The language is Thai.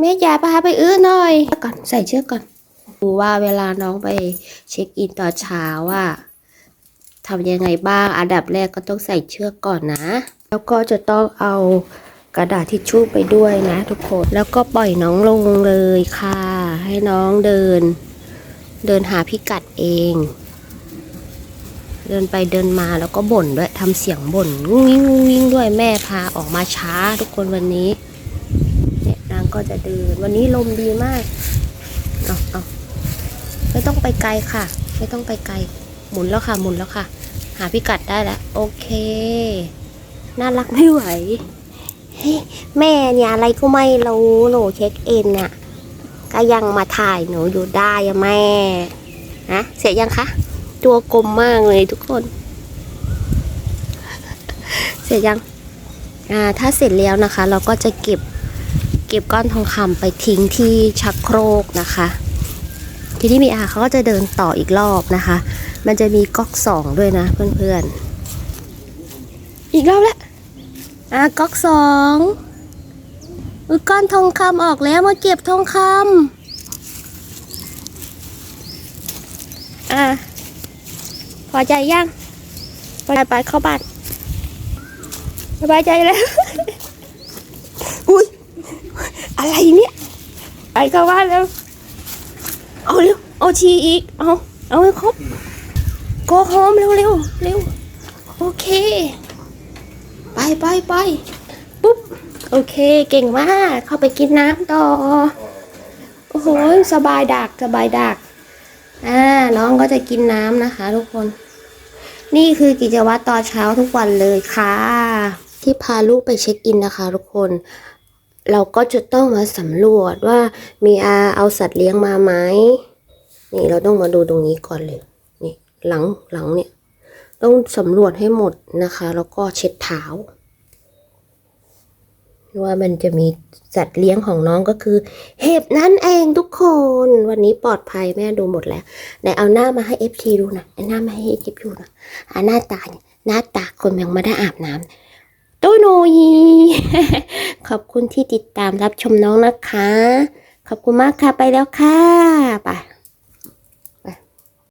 แม่จ๋าพาไปอื้อหน่อยก่อนใส่เชือกก่อนดูว่าเวลาน้องไปเช็คอินตอนเช้าว่าทำยังไงบ้างอันดับแรกก็ต้องใส่เชือกก่อนนะ แล้วก็จะต้องเอากระดาษทิชชู่ไปด้วยนะทุกคน แล้วก็ปล่อยน้องลงเลยค่ะ ให้น้องเดิน เดินหาพิกัดเอง เดินไปเดินมาแล้วก็บ่นด้วยทำเสียงบ่นงุ้งงิ้งงุ้งงิ้งด้วยแม่พาออกมาช้าทุกคนวันนี้ ก็จะเดิน วันนี้ลมดีมากเอาเอาไม่ต้องไปไกลค่ะ ไม่ต้องไปไกล หมุนแล้วค่ะ หมุนแล้วค่ะ หาพิกัดได้แล้ว โอเค น่ารักไม่ไหว เฮ้แม่เนี่ยอะไรก็ไม่รู้หนูเช็คอินเนี่ยก็ยังมาถ่ายหนูอยู่ได้แม่ฮะเสร็จยังคะ ตัวกลมมากเลยทุกคน เสร็จยัง อ่า ถ้าเสร็จแล้วนะคะ เราก็จะเก็บ เก็บก้อนทองคำไปทิ้งที่ชักโครกนะคะ ทีนี้มีอาเขาก็จะเดินต่ออีกรอบนะคะ มันจะมีก๊อกสองด้วยนะเพื่อนๆ อีกรอบแล้วอะก๊อกสองอุก้อนทองคำออกแล้วมาเก็บทองคำอะพอใจยังพอใจไปเข้าบ้านสบายใจแล้ว อุ้ย อะไรเนี่ยไป เข้าบ้านแล้ว เอาเร็ว เอาชีอีก เอา เอาให้ครบโกโฮมเร็วเร็วเร็ว โอเค ไปไปไปปุ๊บ โอเค เก่งมาก เข้าไปกินน้ำต่อ โอ้โห สบายดัก สบายดัก อ่า น้องก็จะกินน้ำนะคะ ทุกคน นี่คือกิจวัตรตอนเช้าทุกวันเลยค่ะ ที่พาลูกไปเช็คอินนะคะ ทุกคน เราก็จะต้องมาสำรวจว่ามีอาเอาสัตว์เลี้ยงมาไหมนี่เราต้องมาดูตรงนี้ก่อนเลยนี่หลังหลังเนี่ยต้องสำรวจให้หมดนะคะ แล้วก็เช็ดเท้าว่ามันจะมีสัตว์เลี้ยงของน้องก็คือ เห็บนั่นเองทุกคน วันนี้ปลอดภัยแม่ดูหมดแล้วไหนเอาหน้ามาให้เอฟทีดูนะเอาหน้ามาให้เอฟทีดูนะหน้าตาเนี่ยหน้าตาคนยังไม่ได้อาบน้ำ ตุ้ยหนุยขอบคุณที่ติดตามรับชมน้องนะคะ ขอบคุณมากค่ะไปแล้วค่ะไป